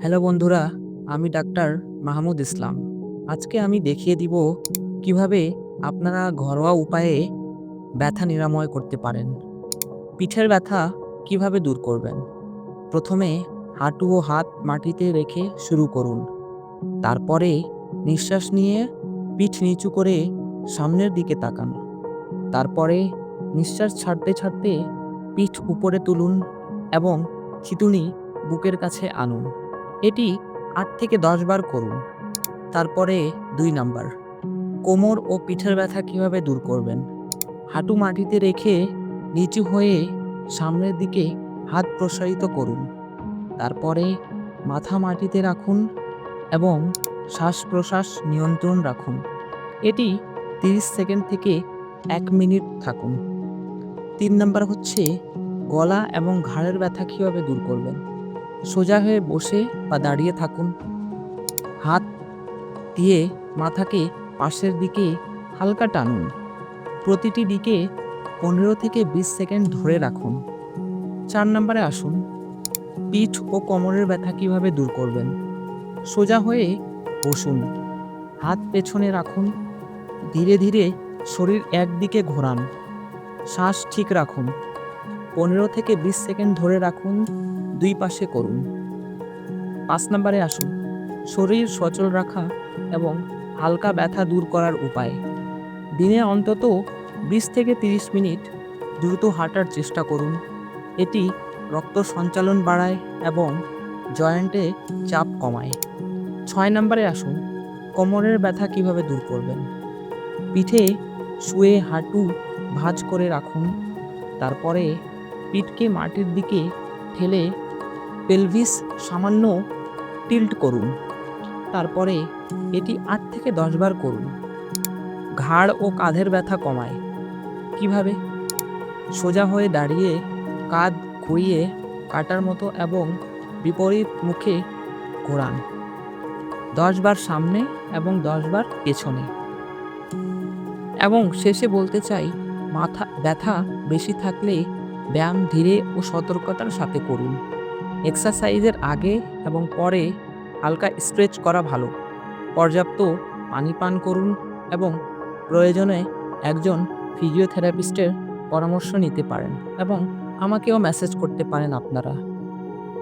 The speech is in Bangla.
হ্যালো বন্ধুরা, আমি ডাক্তার মাহমুদ ইসলাম। আজকে আমি দেখিয়ে দিব কীভাবে আপনারা ঘরোয়া উপায়ে ব্যথা নিরাময় করতে পারেন। পিঠের ব্যথা কীভাবে দূর করবেন? প্রথমে হাঁটু ও হাত মাটিতে রেখে শুরু করুন। তারপরে নিঃশ্বাস নিয়ে পিঠ নিচু করে সামনের দিকে তাকান। তারপরে নিঃশ্বাস ছাড়তে ছাড়তে পিঠ উপরে তুলুন এবং খিতুনি বুকের কাছে আনুন। এটি আট থেকে দশ বার করুন। তারপরে দুই নাম্বার, কোমর ও পিঠের ব্যথা কীভাবে দূর করবেন? হাঁটু মাটিতে রেখে নিচু হয়ে সামনের দিকে হাত প্রসারিত করুন। তারপরে মাথা মাটিতে রাখুন এবং শ্বাস প্রশ্বাস নিয়ন্ত্রণ রাখুন। এটি তিরিশ সেকেন্ড থেকে এক মিনিট থাকুন। তিন নাম্বার হচ্ছে, গলা এবং ঘাড়ের ব্যথা কীভাবে দূর করবেন? সোজা হয়ে বসে বা দাঁড়িয়ে থাকুন। হাত দিয়ে মাথাকে পাশের দিকে হালকা টানুন। প্রতিটি দিকে পনেরো থেকে বিশ সেকেন্ড ধরে রাখুন। চার নম্বরে আসুন। পিঠ ও কোমরের ব্যথা কীভাবে দূর করবেন? সোজা হয়ে বসুন। হাত পেছনে রাখুন। ধীরে ধীরে শরীর একদিকে ঘোরান। শ্বাস ঠিক রাখুন। পনেরো থেকে বিশ সেকেন্ড ধরে রাখুন, দুই পাশে করুন। পাঁচ নম্বরে আসুন। শরীর সচল রাখা এবং হালকা ব্যথা দূর করার উপায়। দিনে অন্তত বিশ থেকে তিরিশ মিনিট দ্রুত হাঁটার চেষ্টা করুন। এটি রক্ত সঞ্চালন বাড়ায় এবং জয়েন্টে চাপ কমায়। ছয় নম্বরে আসুন। কোমরের ব্যথা কীভাবে দূর করবেন? পিঠে শুয়ে হাঁটু ভাঁজ করে রাখুন। তারপরে পিঠকে মাটির দিকে ঠেলে পেলভিস সামান্য টিল্ট করুন। তারপরে এটি আট থেকে দশ বার করুন। ঘাড় ও কাঁধের ব্যথা কমায়। কীভাবে? সোজা হয়ে দাঁড়িয়ে কাঁধ ঘুরিয়ে কাটার মতো এবং বিপরীত মুখে ঘোরান। দশ বার সামনে এবং দশ বার পেছনে। এবং শেষে বলতে চাই, মাথা ব্যথা বেশি থাকলে ব্যায়াম ধীরে ও সতর্কতার সাথে করুন। এক্সারসাইজের আগে এবং পরে হালকা স্ট্রেচ করা ভালো। পর্যাপ্ত পানি পান করুন এবং প্রয়োজনে একজন ফিজিওথেরাপিস্টের পরামর্শ নিতে পারেন এবং আমাকেও মেসেজ করতে পারেন আপনারা।